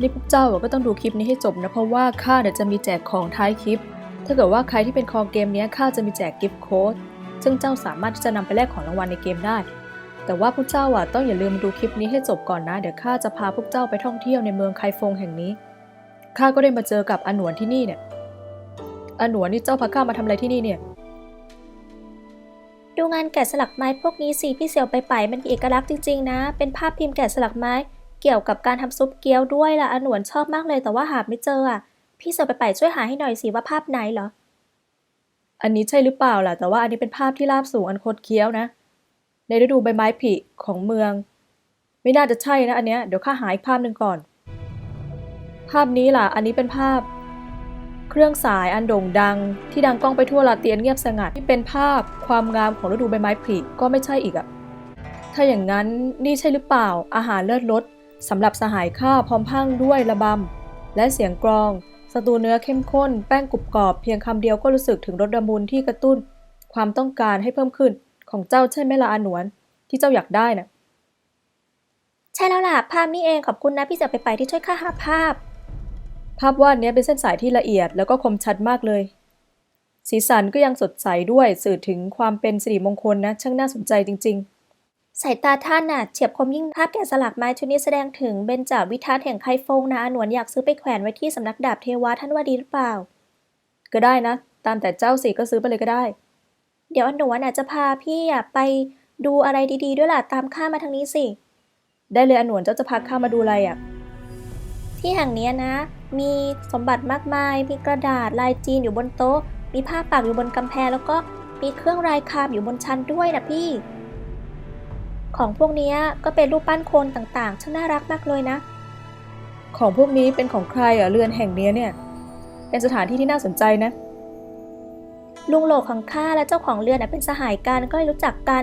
นี่พวกเจ้าก็ต้องดูคลิปนี้ให้จบนะเพราะว่าข้าเดี๋ยวจะมีแจกของท้ายคลิป ถ้าเกิดว่าใครที่เป็นคอเกมนี้ข้าจะมีแจกกิฟต์โค้ดซึ่งเจ้าสามารถที่จะนำไปแลกของรางวัลในเกมได้ แต่ว่าพวกเจ้าอะต้องอย่าลืมดูคลิปนี้ให้จบก่อนนะ เดี๋ยวข้าจะพาพวกเจ้าไปท่องเที่ยวในเมืองไคฟงแห่งนี้ข้าก็ได้มาเจอกับอนวนที่นี่เนี่ยอนวนนี่เจ้าพาข้ามาทำอะไรที่นี่เนี่ย ดูงานแกะสลักไม้พวกนี้สิพี่เสี่ยวไปไปมันเอกลักษณ์จริงๆนะ เป็นภาพพิมพ์แกะสลักไม้ เกี่ยวกับการทำซุปเกี๊ยวด้วยล่ะอหนวนชอบมากเลยแต่ว่าหาไม่เจออะ พี่เสี่ยวไปไปช่วยหาให้หน่อยสิว่าภาพไหนเหรอ อันนี้ใช่หรือเปล่าล่ะ แต่ว่าอันนี้เป็นภาพที่ราบสูงอันคดเคี้ยวนะ ในฤดูใบไม้ผลิของเมือง ไม่น่าจะใช่นะอันเนี้ยเดี๋ยวข้าหาอีกภาพหนึ่งก่อน ภาพนี้ล่ะ อันนี้เป็นภาพ เครื่องสายอันโด่งดัง ที่ดังก้องไปทั่วลาเตียนเงียบสงัดที่เป็นภาพความงามของฤดูใบไม้ผลิก็ไม่ใช่อีกอะถ้าอย่างนั้นนี่ใช่หรือเปล่าอาหารเลิศรส สำหรับสหายข้าพร้อมพรังด้วยระบำ และเสียงกรอง สตูเนื้อเข้มข้น แป้งกรุบกรอบ เพียงคำเดียวก็รู้สึกถึงรสละมุนที่กระตุ้น ความต้องการให้เพิ่มขึ้นของเจ้าใช่ไหมล่ะอาหนวน ที่เจ้าอยากได้น่ะใช่แล้วล่ะ ภาพนี้เองขอบคุณนะพี่เสี่ยวไปไปที่ช่วยข้าหาภาพ ภาพวาดเนี้ยเป็นเส้นสายที่ละเอียดแล้วก็คมชัดมากเลย สีสันก็ยังสดใสด้วยสื่อถึงความเป็นสิริมงคลนะช่างน่าสนใจจริง สายตาท่านน่ะเฉียบคมยิ่งภาพแกะสลักไม้ชุดนี้แสดงถึงเบญจวิทัศน์แห่งไคฟงนะอหนวนอยากซื้อไปแขวนไว้ที่สำนักดาบเทวะท่านว่าดีหรือเปล่า ก็ได้นะ ตามแต่เจ้าสิก็ซื้อไปเลยก็ได้ เดี๋ยวอหนวนอาจจะพาพี่อะไปดูอะไรดีๆ ด้วยล่ะตามข้ามาทางนี้สิ ได้เลยอาหนวนเจ้าจะพาข้ามาดูอะไรอะ ที่แห่งนี้นะ มีสมบัติมากมาย มีกระดาษลายจีนอยู่บนโต๊ะ มีผ้าปักอยู่บนกำแพงแล้วก็มีเครื่องรายคามอยู่บนชั้นด้วยนะพี่ ของพวกเนี้ยก็เป็นรูปปั้นโคลนต่างๆ ช่างน่ารักมากเลยนะ ของพวกนี้เป็นของใครอะเรือนแห่งเนี้ยเนี่ย เป็นสถานที่ที่น่าสนใจนะ ลุงโหลกของข้าและเจ้าของเรือนน่ะเป็นสหายกันก็เลยรู้จักกัน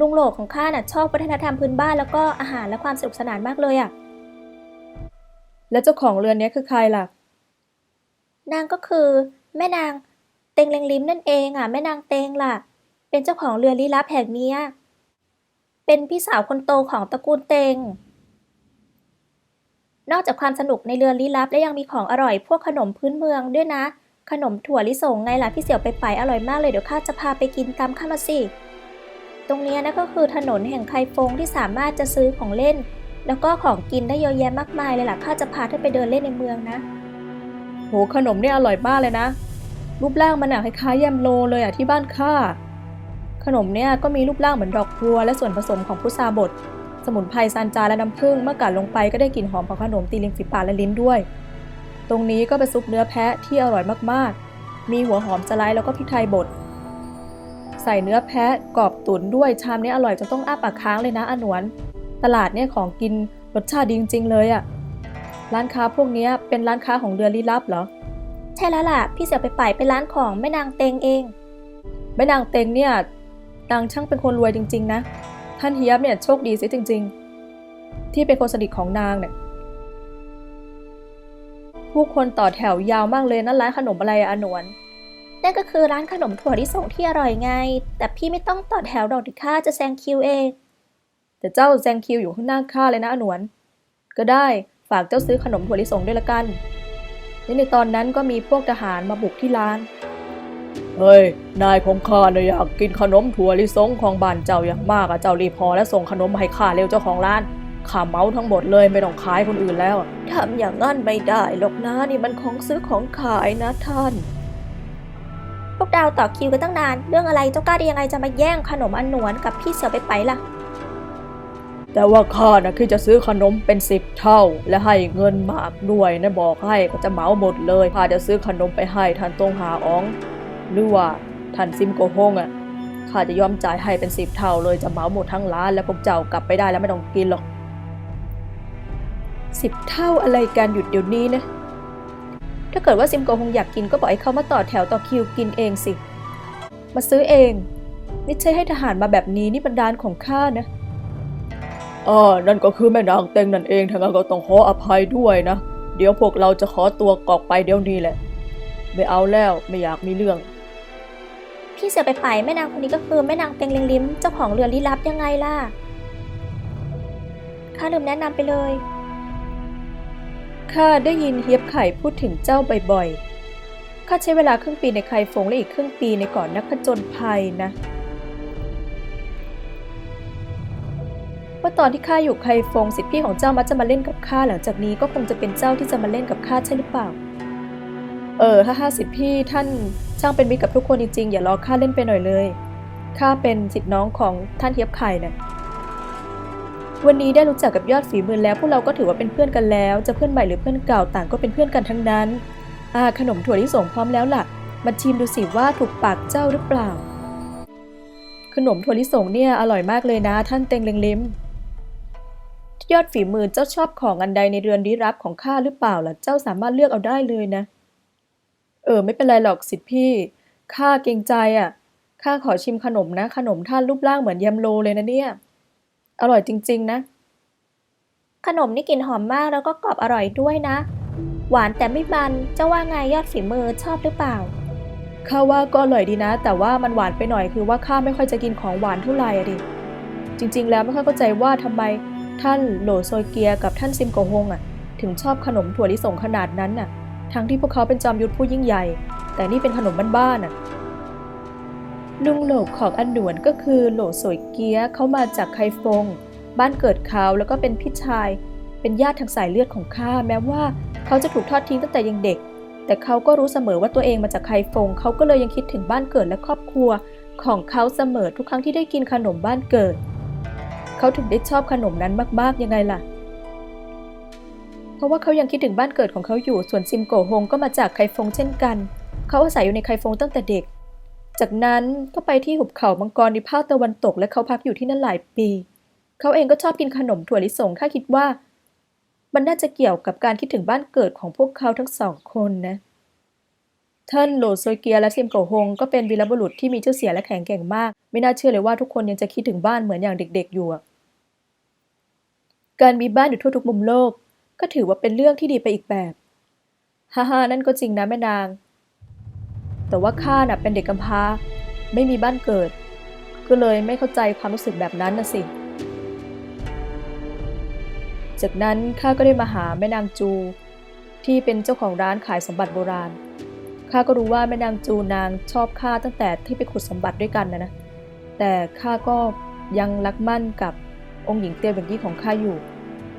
ลุงโหลกของข้าน่ะชอบวัฒนธรรมพื้นบ้านแล้วก็อาหารและความสนุกสนานมากเลยอะ แล้วเจ้าของเรือนเนี้ยคือใครล่ะ นางก็คือแม่นางเต็งเลงลิมนั่นเองอะแม่นางเต็งล่ะ เป็นเจ้าของเรือลี้ลับแห่งเนี้ย เป็นพี่สาวคนโตของตระกูลเต็งนอกจากความสนุกในเรือลี้ลับและยังมีของอร่อยพวกขนมพื้นเมืองด้วยนะ ขนมถั่วลิสงไงล่ะพี่เสี่ยวไปไปอร่อยมากเลยเดี๋ยวข้าจะพาไปกินตามข้ามาสิ ตรงนี้นะก็คือถนนแห่งไคฟงที่สามารถจะซื้อของเล่น แล้วก็ของกินได้เยอะแยะมากมายเลยล่ะข้าจะพาท่านไปเดินเล่นในเมืองนะ โหขนมเนี่ยอร่อยมากเลยนะ รูปร่างมันอะคล้ายๆแยมโลเลยอะที่บ้านข้า ขนมเนี่ยก็มีรูปร่างเหมือนดอกพลัว และส่วนผสมของพุทราบด สมุนไพรซานจาและน้ำผึ้งเมื่อกัดลงไปก็ได้กลิ่นหอมของขนมตีลิงฝีปากและลิ้นด้วย ตรงนี้ก็เป็นซุปเนื้อแพะที่อร่อยมากๆ มีหัวหอมสไลด์แล้วก็พริกไทยบด ใส่เนื้อแพะกรอบตุ๋นด้วยชามนี้อร่อยจนต้องอ้าปากค้างเลยนะอาหนวน ตลาดเนี่ยของกินรสชาติดีจริงๆเลยอะร้านค้าพวกเนี้ยเป็นร้านค้าของเรือลี้ลับเหรอ ใช่แล้วล่ะ พี่เสี่ยวไปไปเป็นร้านของแม่นางเต็งเองแม่นางเต็งเนี่ย นางช่างเป็นคนรวยจริง ๆ นะ ท่านเฮียบเนี่ยโชคดีเสียจริง ๆ ที่เป็นคนสนิทของนางเนี่ยผู้คนต่อแถวยาวมากเลยนั่นร้านขนมอะไรอะอาหนวนนั่นก็คือร้านขนมถั่วลิสงที่อร่อยไง แต่พี่ไม่ต้องต่อแถวดอกดิค่าจะแซงคิวเอง แต่เจ้าแซงคิวอยู่ข้างหน้าข้าเลยนะอาหนวน ก็ได้ฝากเจ้าซื้อขนมถั่วลิสงด้วยละกันและในตอนนั้นก็มีพวกทหารมาบุกที่ร้าน เฮ้ย นายของข้าเนี่ยอยากกินขนมถั่วลิสงของบ้านเจ้าอย่างมากอะเจ้ารีบพอและส่งขนมมาให้ข้าเร็วเจ้าของร้านข้าเมาทั้งหมดเลยไม่ต้องขายคนอื่นแล้วอะทำอย่างนั้นไม่ได้หรอกนะนี่มันของซื้อของขายนะท่าน พวกดาวต่อคิวกันตั้งนาน เรื่องอะไรเจ้ากล้าได้ยังไงจะมาแย่งขนมอันหนวนกับพี่เสี่ยวไปไปล่ะ แต่ว่าข้านะคือจะซื้อขนมเป็นสิบเท่า และให้เงินมากด้วยนะบอกให้ก็จะเหมาหมดเลยข้าจะซื้อขนมไปให้ท่านตรงหาอ๋อง หรือว่าท่านซิมโกฮงอะข้าจะยอมจ่ายให้เป็นสิบเท่าเลยจะเหมาหมดทั้งร้านแล้วพวกเจ้ากลับไปได้แล้วไม่ต้องกินหรอกสิบเท่าอะไรกันหยุดเดี๋ยวนี้นะ ถ้าเกิดว่าซิมโกฮงอยากกินก็บอกให้เขามาต่อแถวต่อคิวกินเองสิ มาซื้อเองไม่ใช่ให้ทหารมาแบบนี้นี่เป็นร้านของข้านะอ๋อนั่นก็คือแม่นางเต็งนั่นเองทางนั้นก็ต้องขออภัยด้วยนะ เดี๋ยวพวกเราจะขอตัวกอกไปเดี๋ยวนี้แหละ ไม่เอาแล้วไม่อยากมีเรื่อง พี่เสี่ยไปไปแม่นางคนนี้ก็คือแม่นางเต็งเลิงลิ้มเจ้าของเรือลี้ลับยังไงล่ะข้าลืมแนะนำไปเลย ข้าได้ยินเฮียบไข่พูดถึงเจ้าบ่อยๆ ข้าใช้เวลาครึ่งปีในไคฟงและอีกครึ่งปีในเก่อนนักผจญภัยนะ ว่าตอนที่ข้าอยู่ไคฟงสิทธิพี่ของเจ้ามักจะมาเล่นกับข้าหลังจากนี้ก็คงจะเป็นเจ้าที่จะมาเล่นกับข้าใช่หรือเปล่า เออฮ่าฮ่าสิทธิพี่ท่านช่างเป็นมิตรกับทุกคนจริงๆ อย่ารอข้าเล่นไปหน่อยเลยข้าเป็นสิทธิน้องของท่านเฮียบไข่นะวันนี้ได้รู้จักกับยอดฝีมือแล้วพวกเราก็ถือว่าเป็นเพื่อนกันแล้ว จะเพื่อนใหม่หรือเพื่อนเก่าต่างก็เป็นเพื่อนกันทั้งนั้นอ่าขนมถั่วลิสงพร้อมแล้วล่ะ มาชิมดูสิว่าถูกปากเจ้าหรือเปล่า ขนมถั่วลิสงเนี่ยอร่อยมากเลยนะ ท่านเต็งเล็งลิมยอดฝีมือเจ้าชอบของอันใดในเรือนลี้ลับของข้าหรือเปล่าล่ะเจ้าสามารถเลือกเอาได้เลยนะ เออ ไม่เป็นไรหรอกสิทธิพี่ ข้าเกรงใจอะ ข้าขอชิมขนมนะ ขนมท่านรูปร่างเหมือนยำโลเลยนะเนี่ย อร่อยจริง ๆ นะ ขนมนี่กลิ่นหอมมากแล้วก็กรอบอร่อยด้วยนะ หวานแต่ไม่มันเจ้าว่าไงยอดฝีมือชอบหรือเปล่า ข้าว่าก็อร่อยดีนะ แต่ว่ามันหวานไปหน่อยคือว่าข้าไม่ค่อยจะกินของหวานเท่าไหร่อะดิ จริง ๆ แล้วไม่ค่อยเข้าใจว่าทำไมท่านโหลโซยเกียกับท่านซิมโกฮงอะ ถึงชอบขนมถั่วลิสงขนาดนั้นน่ะ ทั้งที่พวกเขาเป็นจอมยุทธผู้ยิ่งใหญ่ แต่นี่เป็นขนมบ้านๆน่ะลุงโหลของอันหนวนก็คือโหลโซยเกียเขามาจากไคฟง บ้านเกิดเขาแล้วก็เป็นพี่ชาย เป็นญาติทางสายเลือดของข้าแม้ว่าเขาจะถูกทอดทิ้งตั้งแต่ยังเด็ก แต่เขาก็รู้เสมอว่าตัวเองมาจากไคฟง เขาก็เลยยังคิดถึงบ้านเกิดและครอบครัว ของเขาเสมอทุกครั้งที่ได้กินขนมบ้านเกิด เขาถึงได้ชอบขนมนั้นมากๆยังไงล่ะ เพราะว่าเขายังคิดถึงบ้านเกิดของเขาอยู่ ส่วนซิมโกฮงก็มาจากไคฟงเช่นกัน เขาอาศัยอยู่ในไคฟงตั้งแต่เด็ก จากนั้นก็ไปที่หุบเขามังกรในภาคตะวันตก และเขาพักอยู่ที่นั่นหลายปี เขาเองก็ชอบกินขนมถั่วลิสงข้าคิดว่า มันน่าจะเกี่ยวกับการคิดถึงบ้านเกิดของพวกเขาทั้งสองคนนะท่านโหลโซเกียและซียมโกฮงก็เป็นวีรบุรุษที่มีชื่อเสียงและแข็งแกร่งมาก ไม่น่าเชื่อเลยว่าทุกคนยังจะคิดถึงบ้านเหมือนอย่างเด็ก ๆอยู่การมีบ้านอยู่ทั่วทุกมุมโลก ก็ถือว่าเป็นเรื่องที่ดีไปอีกแบบ ฮ่าฮ่านั่นก็จริงนะแม่นาง แต่ว่าข้าน่ะเป็นเด็กกำพร้า ไม่มีบ้านเกิด ก็เลยไม่เข้าใจความรู้สึกแบบนั้นนะสิ จากนั้นข้าก็ได้มาหาแม่นางจู ที่เป็นเจ้าของร้านขายสมบัติโบราณ ข้าก็รู้ว่าแม่นางจูนางชอบข้าตั้งแต่ที่ไปขุดสมบัติด้วยกันนะนะ แต่ข้าก็ยังรักมั่นกับองค์หญิงเตียวเหวิงยี่ของข้าอยู่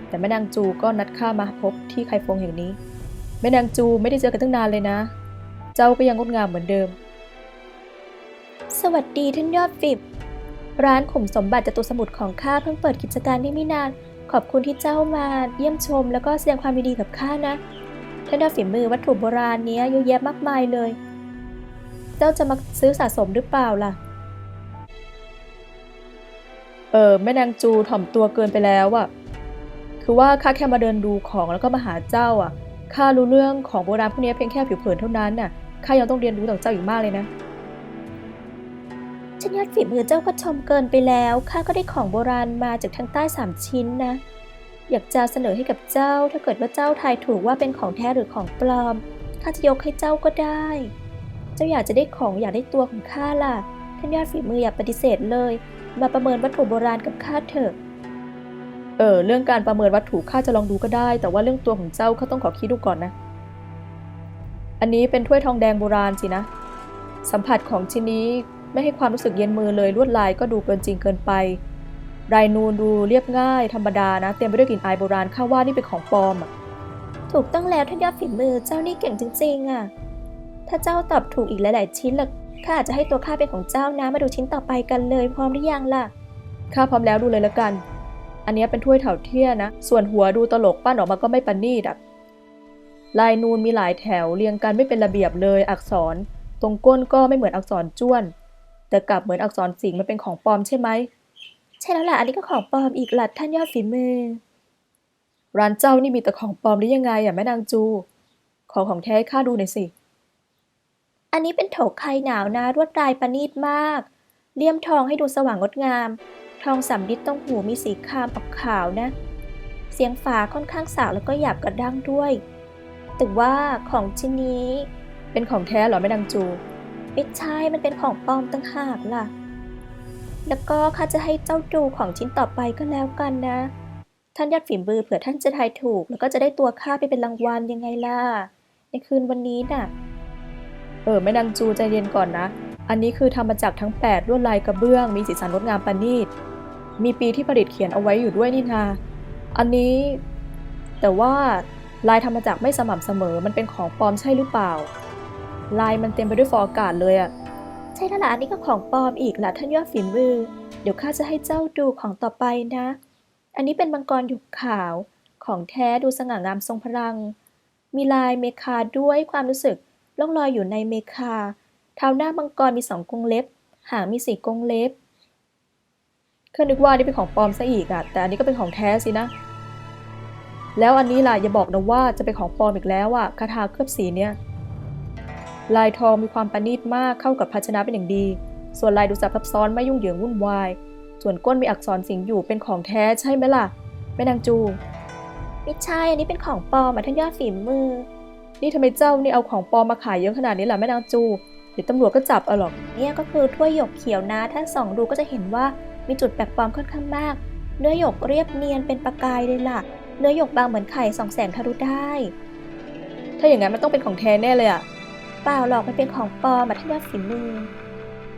แต่แม่นางจูก็นัดข้ามาพบที่ไคฟงแห่งนี้ แม่นางจูไม่ได้เจอกันตั้งนานเลยนะ เจ้าก็ยังงดงามเหมือนเดิม สวัสดีท่านยอดฟิบ ร้านขุมสมบัติจตุสมุทรของข้าเพิ่งเปิดกิจการได้ไม่นาน ขอบคุณที่เจ้ามาเยี่ยมชม แล้วก็แสดงความยินดีกับข้านะ ท่านยอดฝีมือวัตถุโบราณเนี้ยเยอะแยะมากมายเลย เจ้าจะมาซื้อสะสมหรือเปล่าล่ะเออแม่นางจูถ่อมตัวเกินไปแล้วอะ คือว่าข้าแค่มาเดินดูของแล้วก็มาหาเจ้าอะข้ารู้เรื่องของโบราณพวกนี้เพียงแค่ผิวเผินเท่านั้นน่ะข้ายังต้องเรียนรู้จากเจ้าอีกมากเลยนะฉันยอดฝีมือเจ้าก็ชมเกินไปแล้วข้าก็ได้ของโบราณมาจากทางใต้สามชิ้นนะ อยากจะเสนอให้กับเจ้า ถ้าเกิดว่าเจ้าทายถูกว่าเป็นของแท้หรือของปลอมข้าจะยกให้เจ้าก็ได้ เจ้าอยากจะได้ของอยากได้ตัวของข้าล่ะท่านยอดฝีมืออย่าปฏิเสธเลย มาประเมินวัตถุโบราณกับข้าเถอะ เออเรื่องการประเมินวัตถุข้าจะลองดูก็ได้ แต่ว่าเรื่องตัวของเจ้าข้าต้องขอคิดดูก่อนนะ อันนี้เป็นถ้วยทองแดงโบราณสินะ สัมผัสของชิ้นนี้ไม่ให้ความรู้สึกเย็นมือเลยลวดลายก็ดูเกินจริงเกินไปลายนูนดูเรียบง่ายธรรมดานะ เต็มไปด้วยกลิ่นอายโบราณข้าว่านี่เป็นของปลอมอะถูกต้องแล้วท่านยอดฝีมือเจ้านี่เก่งจริง ๆอะถ้าเจ้าตอบถูกอีกหลาย ๆ ชิ้นล่ะข้าอาจจะให้ตัวข้าเป็นของเจ้านะมาดูชิ้นต่อไปกันเลย พร้อมหรือยังล่ะข้าพร้อมแล้วดูเลยละกัน อันนี้เป็นถ้วยเถาเทียนะ ส่วนหัวดูตลกปั้นออกมาก็ไม่ประณีตอะลายนูนมีหลายแถวเรียงกันไม่เป็นระเบียบเลยอักษร ตรงก้นก็ไม่เหมือนอักษรจ้วน แต่กลับเหมือนอักษรสิงมันเป็นของปลอมใช่ไหมใช่แล้วล่ะอันนี้ก็ของปลอมอีกหล่ะท่านยอดฝีมือ ร้านเจ้านี่มีแต่ของปลอมได้ยังไงอะแม่นางจู ขอของแท้ข้าดูหน่อยสิ อันนี้เป็นโถไข่หนาวนะรวดลายประณีตมากเลี่ยมทองให้ดูสว่างงดงาม ทองสำริดตรงหูมีสีครามออกขาวนะ เสียงฝาค่อนข้างสาวแล้วก็หยาบกระด้างด้วย แต่ว่าของชิ้นนี้เป็นของแท้หรอแม่นางจู ไม่ใช่ มันเป็นของปลอมต่างหากล่ะ แล้วก็ข้าจะให้เจ้าดูของชิ้นต่อไปก็แล้วกันนะ ท่านยอดฝีมือเผื่อท่านจะทายถูก แล้วก็จะได้ตัวข้าไปเป็นรางวัลยังไงล่ะ ในคืนวันนี้น่ะ เออแม่นางจูใจเย็นก่อนนะอันนี้คือทำมาจากทั้ง 8 ลวดลายกระเบื้อง มีสีสันงดงามประณีต มีปีที่ผลิตเขียนเอาไว้อยู่ด้วยนี่นา อันนี้ แต่ว่าลายทำมาจากไม่สม่ำเสมอ มันเป็นของปลอมใช่หรือเปล่า ลายมันเต็มไปด้วยฟองอากาศเลยอะใช่แล้วล่ะอันนี้ก็ของปลอมอีกล่ะท่านยอดฝีมือ เดี๋ยวข้าจะให้เจ้าดูของต่อไปนะ อันนี้เป็นมังกรหยกขาว ของแท้ดูสง่างามทรงพลัง มีลายเมคาด้วยความรู้สึกล่องลอยอยู่ในเมคาเท้าหน้ามังกรมีสองกรงเล็บ หางมีสี่กรงเล็บ เคยนึกว่านี่เป็นของปลอมซะอีกอะแต่อันนี้ก็เป็นของแท้สินะ แล้วอันนี้ล่ะอย่าบอกนะว่าจะเป็นของปลอมอีกแล้วอะคาถาเคลือบสีเนี่ย ลายทองมีความประณีตมากเข้ากับภาชนะเป็นอย่างดี ส่วนลายดูซับซับซ้อนไม่ยุ่งเหยิงวุ่นวาย ส่วนก้นมีอักษรสิงอยู่เป็นของแท้ใช่ไหมล่ะแม่นางจูไม่ใช่อันนี้เป็นของปลอมอะท่านยอดฝีมือ นี่ทำไมเจ้านี่เอาของปลอมมาขายเยอะขนาดนี้ล่ะแม่นางจู เดี๋ยวตำรวจก็จับเอาหรอกเนี่ยก็คือถ้วยหยกเขียวนะ ถ้าส่องดูก็จะเห็นว่ามีจุดแปลกปลอมค่อนข้างมาก เนื้อหยกเรียบเนียนเป็นประกายเลยล่ะ เนื้อหยกบางเหมือนไข่ส่องแสงทะลุได้ ถ้าอย่างนั้นมันต้องเป็นของแท้แน่เลยอะเปล่าหรอกมันเป็นของปลอมอะท่านยฝีมือ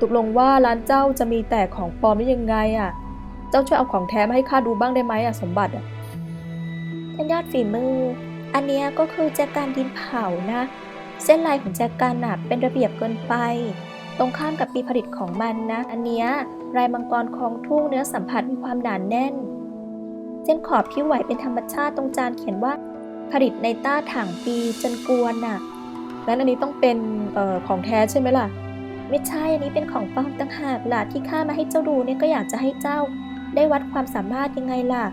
ตกลงว่าร้านเจ้าจะมีแต่ของปลอมได้ยังไงอะเจ้าช่วยเอาของแท้มาให้ข้าดูบ้างได้ไหมอะสมบัติอะท่านยอดฝีมือ อันเนี้ยก็คือแจกันดินเผานะ เส้นลายของแจกันน่ะเป็นระเบียบเกินไป ตรงข้ามกับปีผลิตของมันนะ อันเนี้ยลายมังกรคลองทุ่งเนื้อสัมผัสมีความหนานแน่น เส้นขอบที่ไหวเป็นธรรมชาติตรงจานเขียนว่า ผลิตในต้าถังปีจนกวนน่ะงั้นอันนี้ต้องเป็นออของแท้ใช่ไหมล่ะ ไม่ใช่อันนี้เป็นของปลอมต่างหากล่ะที่ข้ามาให้เจ้าดูเนี่ยก็อยากจะให้เจ้า ได้วัดความสามารถยังไงล่ะ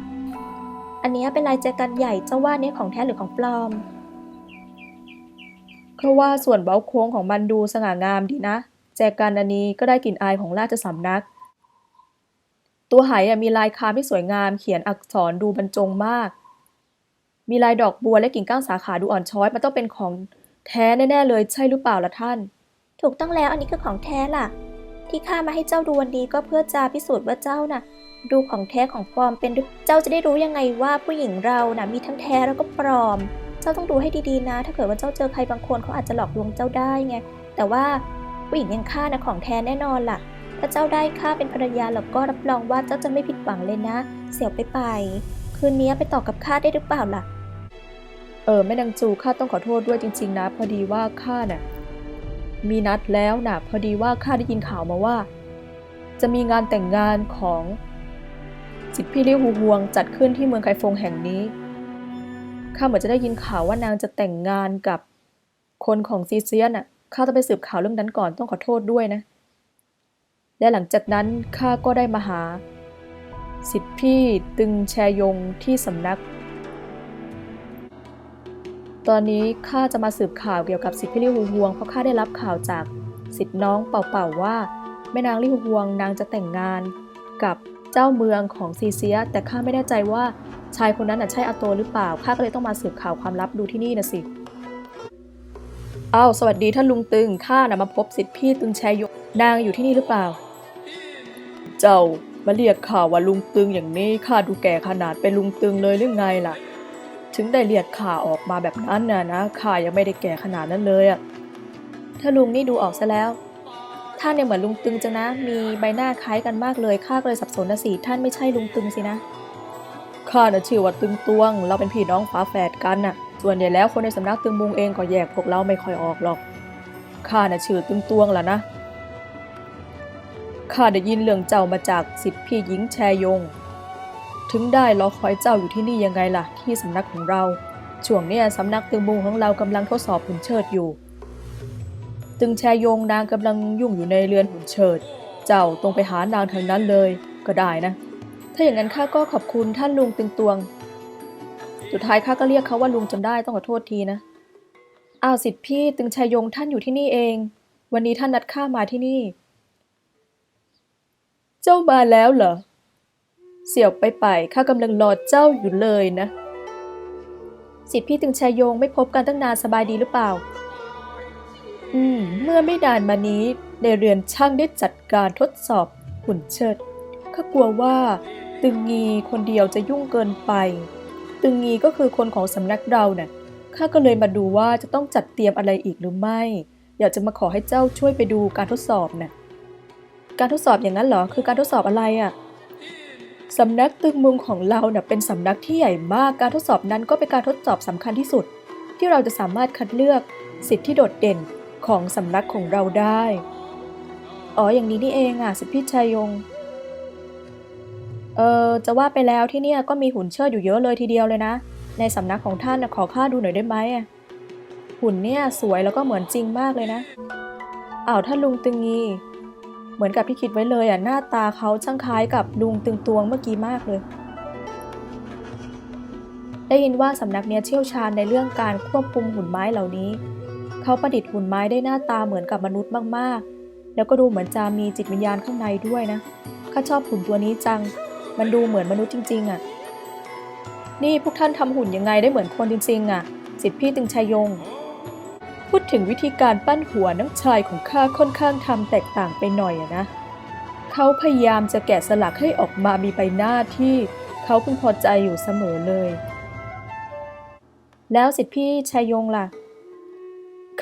อันนี้เป็นลายแจกันใหญ่เจ้าว่าเนี่ยของแท้หรือของปลอม ราะว่าส่วนเบ้าโค้งของมันดูสง่างามดีนะ แจกันอันนี้ก็ได้กลิ่นอายของราชสำนัก ตัวหอะมีลายคามที่สวยงามเขียนอักษรดูบรรจงมาก มีลายดอกบัวและกิ่งก้านสาขาดูอ่อนช้อยมันต้องเป็นของแท้แน่ๆเลยใช่หรือเปล่าล่ะท่าน ถูกต้องแล้วอันนี้คือของแท้ล่ะ ที่ข้ามาให้เจ้าดูวันนี้ก็เพื่อจะพิสูจน์ว่าเจ้าน่ะ ดูของแท้ของปลอมเป็นเจ้าจะได้รู้ยังไงว่าผู้หญิงเราน่ะมีทั้งแท้แล้วก็ปลอม เจ้าต้องดูให้ดีๆนะ ถ้าเกิดว่าเจ้าเจอใครบางคนเขาอาจจะหลอกลวงเจ้าได้ไง แต่ว่าผู้หญิงอย่างข้านะของแท้แน่นอนล่ะ ถ้าเจ้าได้ข้าเป็นภรรยาแล้วก็รับรองว่าเจ้าจะไม่ผิดหวังเลยนะ เสียวไปไป คืนนี้ไปต่อกับข้าได้หรือเปล่าล่ะ เออแม่นางจูข้าต้องขอโทษด้วยจริง ๆ นะ พอดีว่าข้าน่ะมีนัดแล้วนะพอดีว่าข้าได้ยินข่าวมาว่า จะมีงานแต่งงานของจิตพี่เลี้ยวหูฮวงจัดขึ้นที่เมืองไคฟงแห่งนี้ ข้าเหมือนจะได้ยินข่าวว่านางจะแต่งงานกับคนของซีเซียนน่ะ ข้าต้องไปสืบข่าวเรื่องนั้นก่อนต้องขอโทษด้วยนะ และหลังจากนั้นข้าก็ได้มาหา สิทธิพี่ตึงแชยงที่สำนัก ตอนนี้ข้าจะมาสืบข่าวเกี่ยวกับสิทธิพี่ลี่ฮูฮวงเพราะข้าได้รับข่าวจากสิทธิน้องเป่าๆว่าแม่นางลี่ฮูฮวงนางจะแต่งงานกับ เจ้าเมืองของซีเซีย แต่ข้าไม่แน่ใจว่าชายคนนั้นน่ะใช่อาโตหรือเปล่า ข้าก็เลยต้องมาสืบข่าวความลับดูที่นี่นะสิอ้าวสวัสดีท่านลุงตึง ข้านะมาพบสิทธิพี่ตึงแชยงนางอยู่ที่นี่หรือเปล่า เจ้ามาเรียกข่าวว่าลุงตึงอย่างนี้ ข้าดูแก่ขนาดเป็นลุงตึงเลยหรือไงล่ะ ถึงได้เรียกข่าออกมาแบบนั้นน่ะนะข่ายังไม่ได้แก่ขนาดนั้นเลยอะถ้าลุงนี่ดูออกซะแล้ว ท่านเนี่ยเหมือนลุงตึงจังนะ มีใบหน้าคล้ายกันมากเลย ข้าก็เลยสับสนนะสิ ท่านไม่ใช่ลุงตึงสินะ ข้าน่ะชื่อว่าตึงตวง เราเป็นพี่น้องฝาแฝดกันน่ะ ส่วนใหญ่แล้วคนในสำนักตึงมุงเองก็แยกพวกเราไม่ค่อยออกหรอก ข้าน่ะชื่อตึงตวงแหละนะ ข้าได้ยินเรื่องเจ้ามาจากสิทธิพี่หญิงแชยง ถึงได้รอคอยเจ้าอยู่ที่นี่ยังไงล่ะ ที่สำนักของเรา ช่วงเนี้ยสำนักตึงมุงของเรากำลังทดสอบหุ่นเชิดอยู่ ตึงแชยงนางกำลังยุ่งอยู่ในเรือนหุ่นเชิด เจ้าตรงไปหานางทางนั้นเลยก็ได้นะ ถ้าอย่างนั้นข้าก็ขอบคุณท่านลุงตึงตวง สุดท้ายข้าก็เรียกเขาว่าลุงจนได้ต้องขอโทษทีนะ อ้าวสิทธิพี่ตึงแชยงท่านอยู่ที่นี่เอง วันนี้ท่านนัดข้ามาที่นี่ เจ้ามาแล้วเหรอ เสี่ยวไปไปข้ากำลังรอเจ้าอยู่เลยนะ สิทธิพี่ตึงชายยงไม่พบกันตั้งนานสบายดีหรือเปล่า อืม เมื่อไม่นานมานี้ในเรือนช่างได้จัดการทดสอบหุ่นเชิดข้ากลัวว่า ตึงงีคนเดียวจะยุ่งเกินไป ตึงงีก็คือคนของสำนักเราเนี่ยข้าก็เลยมาดูว่าจะต้องจัดเตรียมอะไรอีกหรือไม่ อยากจะมาขอให้เจ้าช่วยไปดูการทดสอบน่ะการทดสอบอย่างนั้นเหรอ คือการทดสอบอะไรอะ่ะสำนักตึงมุงของเราเน่ะเป็นสำนักที่ใหญ่มาก การทดสอบนั้นก็เป็นการทดสอบสำคัญที่สุด ที่เราจะสามารถคัดเลือกสิทธิที่โดดเด่น ของสำนักของเราได้ อ๋ออย่างนี้นี่เองอะสิทธิชายยง เออจะว่าไปแล้วที่เนี่ยก็มีหุ่นเชิดอยู่เยอะเลยทีเดียวเลยนะ ในสำนักของท่านนะขอข้าดูหน่อยได้ไหมอะหุ่นเนี่ยสวยแล้วก็เหมือนจริงมากเลยนะอ้าวท่านลุงตึงงีเหมือนกับที่คิดไว้เลยอะหน้าตาเขาช่างคล้ายกับลุงตึงตวงเมื่อกี้มากเลย ได้ยินว่าสำนักเนี้ยเชี่ยวชาญในเรื่องการควบคุมหุ่นไม้เหล่านี้ เขาประดิษฐ์หุ่นไม้ได้หน้าตาเหมือนกับมนุษย์มากๆ แล้วก็ดูเหมือนจะมีจิตวิญญาณข้างในด้วยนะ ข้าชอบหุ่นตัวนี้จัง มันดูเหมือนมนุษย์จริง ๆอะ นี่พวกท่านทำหุ่นยังไงได้เหมือนคนจริงๆอะ สิทธิพี่ตึงชายยง พูดถึงวิธีการปั้นหัวน้องชายของข้าค่อนข้างทำแตกต่างไปหน่อยอะนะ เขาพยายามจะแกะสลักให้ออกมามีใบหน้าที่เขาพึงพอใจอยู่เสมอเลย แล้วสิทธิพี่ชายยงล่ะ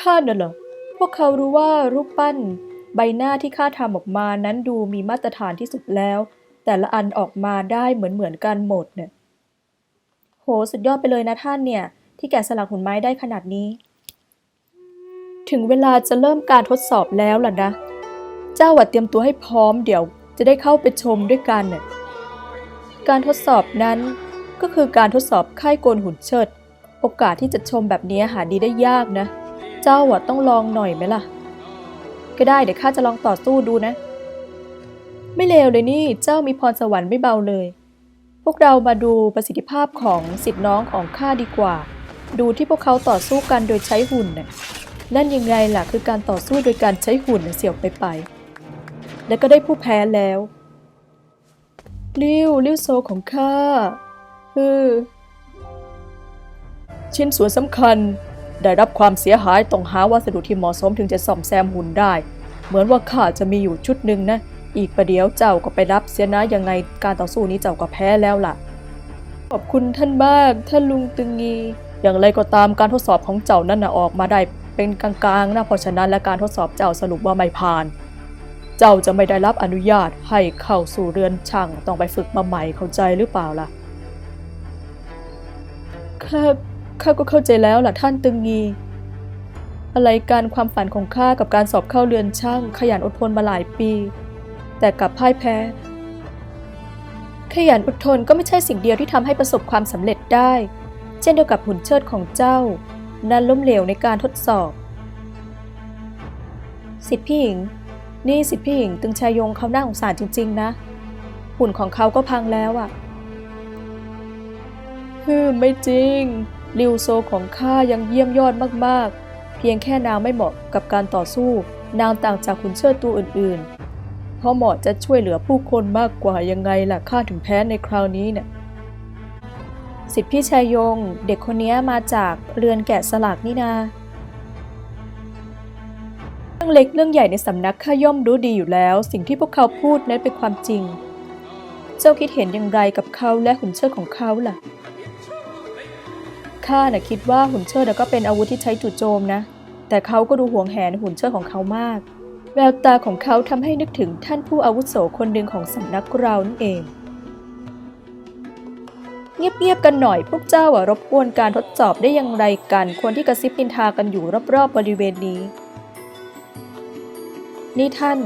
ข้าน่ะเหรอ พวกเขารู้ว่ารูปปั้น ใบหน้าที่ข้าทำออกมานั้นดูมีมาตรฐานที่สุดแล้ว แต่ละอันออกมาได้เหมือนเหมือนๆกันหมดเนี่ยโหสุดยอดไปเลยนะท่านเนี่ย ที่แกะสลักหุ่นไม้ได้ขนาดนี้ ถึงเวลาจะเริ่มการทดสอบแล้วล่ะนะ เจ้าอะเตรียมตัวให้พร้อมเดี๋ยวจะได้เข้าไปชมด้วยกันเนี่ยการทดสอบนั้นก็คือการทดสอบค่ายโกนหุ่นเชิด โอกาสที่จะชมแบบนี้หาดีได้ยากนะ เจ้าอะต้องลองหน่อยไหมล่ะ ก็ได้เดี๋ยวข้าจะลองต่อสู้ดูนะ ไม่เลวเลยนี่เจ้ามีพรสวรรค์ไม่เบาเลย พวกเรามาดูประสิทธิภาพของสิทธิน้องของข้าดีกว่า ดูที่พวกเขาต่อสู้กันโดยใช้หุ่นน่ะนั่นยังไงล่ะคือการต่อสู้โดยการใช้หุ่นเสี่ยวไปไป แล้วก็ได้ผู้แพ้แล้วลิ้วลิ้วโซของข้าคือชิ้นส่วนสำคัญ ได้รับความเสียหายต้องหาวัสดุที่เหมาะสมถึงจะซ่อมแซมหุ่นได้ เหมือนว่าข้าจะมีอยู่ชุดหนึ่งนะ อีกประเดี๋ยวเจ้าก็ไปรับเสียนะยังไงการต่อสู้นี้เจ้าก็แพ้แล้วล่ะ ขอบคุณท่านมากท่านลุงตึงงี อย่างไรก็ตามการทดสอบของเจ้านั่นนะออกมาได้เป็นกลางๆนะเพราะฉะนั้นและการทดสอบเจ้าสรุปว่าไม่ผ่าน เจ้าจะไม่ได้รับอนุญาตให้เข้าสู่เรือนช่างต้องไปฝึกมาใหม่เข้าใจหรือเปล่าล่ะข้า ข้าก็เข้าใจแล้วล่ะท่านตึงงี อะไรการความฝันของข้ากับการสอบเข้าเรือนช่าง ขยันอดทนมาหลายปี แต่กลับพ่ายแพ้ ขยันอดทนก็ไม่ใช่สิ่งเดียวที่ทำให้ประสบความสำเร็จได้ เช่นเดียวกับหุ่นเชิดของเจ้า นั้นล้มเหลวในการทดสอบ สิทธิพี่หญิง นี่สิทธิพี่หญิงตึงชายยงเขาน่าสงสารจริง ๆ นะ หุ่นของเขาก็พังแล้วอะ่ะฮึมไม่จริง ลิวโซของข้ายังเยี่ยมยอดมากๆ เพียงแค่นางไม่เหมาะกับการต่อสู้ นางต่างจากขุนเชิดตัวอื่นๆ เพราะเหมาะจะช่วยเหลือผู้คนมากกว่ายังไงล่ะข้าถึงแพ้ในคราวนี้เนี่ยสิทธิพี่ชายยง เด็กคนนี้มาจากเรือนแกะสลักนี่นาเรื่องเล็กเรื่องใหญ่ในสำนักข้าย่อมรู้ดีอยู่แล้ว สิ่งที่พวกเขาพูดนั้นเป็นความจริง เจ้าคิดเห็นอย่างไรกับเขาและหุ่นเชิดของเขาล่ะ ข้าน่ะคิดว่าหุ่นเชิดก็เป็นอาวุธที่ใช้จู่โจมนะ แต่เขาก็ดูห่วงแหนหุ่นเชิดของเขามาก แววตาของเขาทำให้นึกถึงท่านผู้อาวุโสคนหนึ่งของสำนักเรานั่นเอง เงียบๆกันหน่อยพวกเจ้าอะรบกวนการทดสอบได้อย่างไรกันควรที่กระซิบนินทากันอยู่รอบๆบริเวณนี้ นี่ท่าน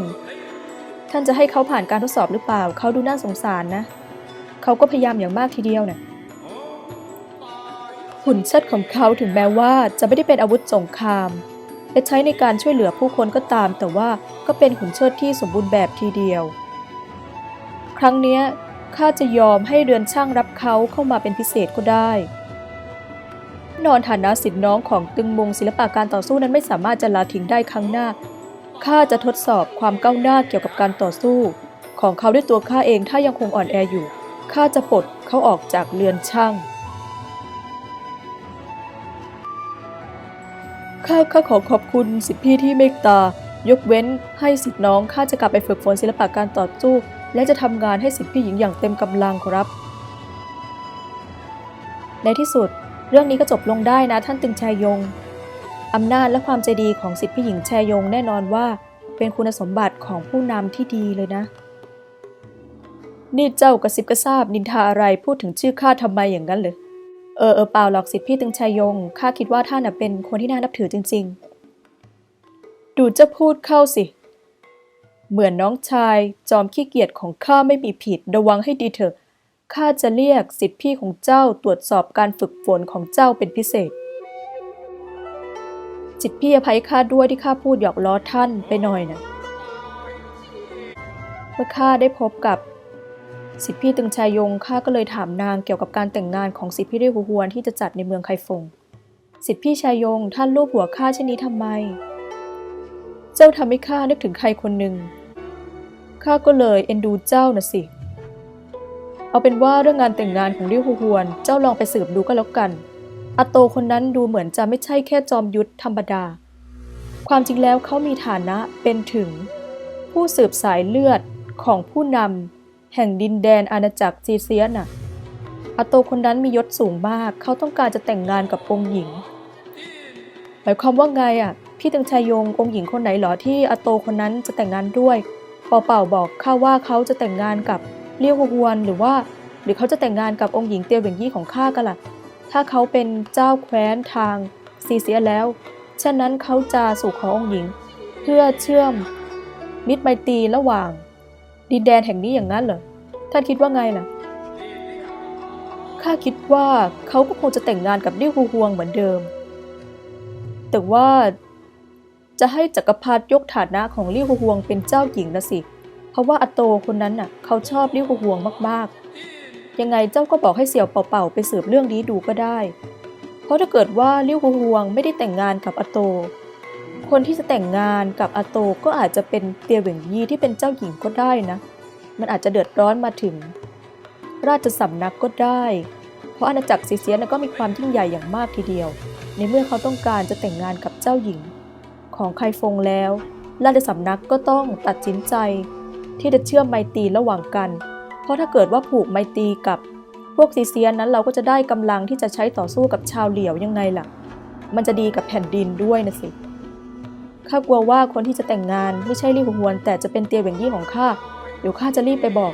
ท่านจะให้เขาผ่านการทดสอบหรือเปล่า เขาดูน่าสงสารนะ เขาก็พยายามอย่างมากทีเดียวนะ่ะ หุ่นเชิดของเขาถึงแม้ว่าจะไม่ได้เป็นอาวุธสงคราม และใช้ในการช่วยเหลือผู้คนก็ตาม แต่ว่าก็เป็นหุ่นเชิดที่สมบูรณ์แบบทีเดียว ครั้งนี้ข้าจะยอมให้เรือนช่างรับเขาเข้ามาเป็นพิเศษก็ได้ นอนฐานะสิทธิน้องของตึงมงศิลปะการต่อสู้นั้นไม่สามารถจะละทิ้งได้ครั้งหน้าข้าจะทดสอบความก้าวหน้าเกี่ยวกับการต่อสู้ ของเขาด้วยตัวข้าเองถ้ายังคงอ่อนแออยู่ข้าจะปลดเขาออกจากเรือนช่าง ข้าข้าขอขอบคุณสิทธิพี่ที่เมตตา ยกเว้นให้สิทธิน้องข้าจะกลับไปฝึกฝนศิลปะการต่อสู้ และจะทำงานให้สิทธิพี่หญิงอย่างเต็มกำลังครับ ในที่สุด เรื่องนี้ก็จบลงได้นะท่านตึงแชยยงอำนาจและความใจดีของสิทธิพี่หญิงแชยงแน่นอนว่า เป็นคุณสมบัติของผู้นำที่ดีเลยนะ นี่เจ้ากระซิบกระซาบนินทาอะไรพูดถึงชื่อข้าทำไมอย่างนั้นเลย เออเออเปล่าหรอกสิทธิพี่ตึงชัยยง ข้าคิดว่าท่านเป็นคนที่น่านับถือจริง ๆ ดูจะพูดเข้าสิ เหมือนน้องชายจอมขี้เกียจของข้าไม่มีผิดระวังให้ดีเถอะ ข้าจะเรียกสิทธิพี่ของเจ้าตรวจสอบการฝึกฝนของเจ้าเป็นพิเศษจิตพี่อภัยข้าด้วยที่ข้าพูดหยอกล้อท่านไปหน่อยนะเมื่อข้าได้พบกับ สิทธิพี่ตึงชายยงข้าก็เลยถามนางเกี่ยวกับการแต่งงานของสิทธิพี่เรียวหวนที่จะจัดในเมืองไคฟง สิทธิพี่ชายยงท่านรูปหัวข้าเช่นนี้ทำไม เจ้าทำให้ข้านึกถึงใครคนหนึ่งข้าก็เลยเอ็นดูเจ้าน่ะสิ เอาเป็นว่าเรื่องงานแต่งงานของเรียวหวน เจ้าลองไปสืบดูก็แล้วกันอาโตคนนั้นดูเหมือนจะไม่ใช่แค่จอมยุทธธรรมดา ความจริงแล้วเขามีฐานะเป็นถึง ผู้สืบสายเลือดของผู้นำ แห่งดินแดนอาณาจักรจีเซียนน่ะอาโตคนนั้นมียศสูงมาก เขาต้องการจะแต่งงานกับองค์หญิง หมายความว่าไงอะ พี่ตึงชายยงองค์หญิงคนไหนเหรอที่อาโตคนนั้นจะแต่งงานด้วยเป่าเป่าบอกข้าว่าเขาจะแต่งงานกับเลี่ยวฮวนหรือว่า หรือเขาจะแต่งงานกับองค์หญิงเตียวเหวียงยี่ของข้ากันล่ะ ถ้าเขาเป็นเจ้าแคว้นทางซีเซียแล้ว ฉะนั้นเขาจะสู่ขอองค์หญิง เพื่อเชื่อมมิตรไมตรีระหว่าง ดินแดนแห่งนี้อย่างนั้นเหรอ ท่านคิดว่าไงล่ะ ข้าคิดว่าเขาก็คงจะแต่งงานกับเลี่ยวฮวงเหมือนเดิม แต่ว่าจะให้จักรพรรดิยกฐานะของเลี่ยวฮวงเป็นเจ้าหญิงนะสิ เพราะว่าอโตคนนั้นน่ะ เขาชอบเลี่ยวฮวงมากๆ ยังไงเจ้าก็บอกให้เสี่ยวเป่าๆไปสืบเรื่องนี้ดูก็ได้ เพราะถ้าเกิดว่าเลี่ยวฮวงไม่ได้แต่งงานกับอโต คนที่จะแต่งงานกับอาโตก็อาจจะเป็นเตียเหวิงยี่ที่เป็นเจ้าหญิงก็ได้นะ มันอาจจะเดือดร้อนมาถึง ราชสำนักก็ได้ เพราะอาณาจักรซีเซียนก็มีความยิ่งใหญ่อย่างมากทีเดียว ในเมื่อเขาต้องการจะแต่งงานกับเจ้าหญิง ของไคฟงแล้ว ราชสำนักก็ต้องตัดสินใจ ที่จะเชื่อมไมตรีระหว่างกัน เพราะถ้าเกิดว่าผูกไมตรีกับพวกซีเซียนนั้นเราก็จะได้กำลังที่จะใช้ต่อสู้กับชาวเหลียวยังไงล่ะ มันจะดีกับแผ่นดินด้วยนะสิ ข้ากลัวว่าคนที่จะแต่งงานไม่ใช่ลี่หวน แต่จะเป็นเตียเหวียงยี่ของข้าเดี๋ยวข้าจะรีบไปบอก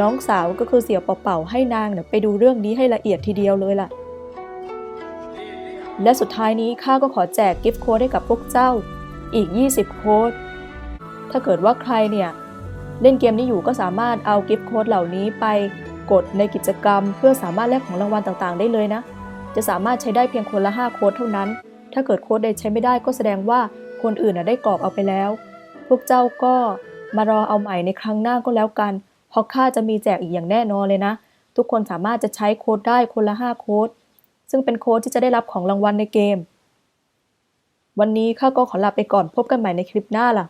น้องสาวก็คือเสี่ยวเป่าๆให้นางเนี่ยไปดูเรื่องนี้ให้ละเอียดทีเดียวเลยล่ะ และสุดท้ายนี้ข้าก็ขอแจกกิฟต์โค้ดให้กับพวกเจ้าอีก 20 โค้ด ถ้าเกิดว่าใครเนี่ย เล่นเกมนี้อยู่ก็สามารถเอากิฟต์โค้ดเหล่านี้ไปกดในกิจกรรม เพื่อสามารถแลกของรางวัลต่างๆ ได้เลยนะ จะสามารถใช้ได้เพียงคนละ 5 โค้ดเท่านั้น ถ้าเกิดโค้ดใดใช้ไม่ได้ก็แสดงว่า คนอื่นน่ะได้กรอบเอาไปแล้ว พวกเจ้าก็มารอเอาใหม่ในครั้งหน้าก็แล้วกัน เพราะข้าจะมีแจกอีกอย่างแน่นอนเลยนะ ทุกคนสามารถจะใช้โค้ดได้คนละ 5 โค้ด ซึ่งเป็นโค้ดที่จะได้รับของรางวัลในเกม วันนี้ข้าก็ขอลาไปก่อนพบกันใหม่ในคลิปหน้าล่ะ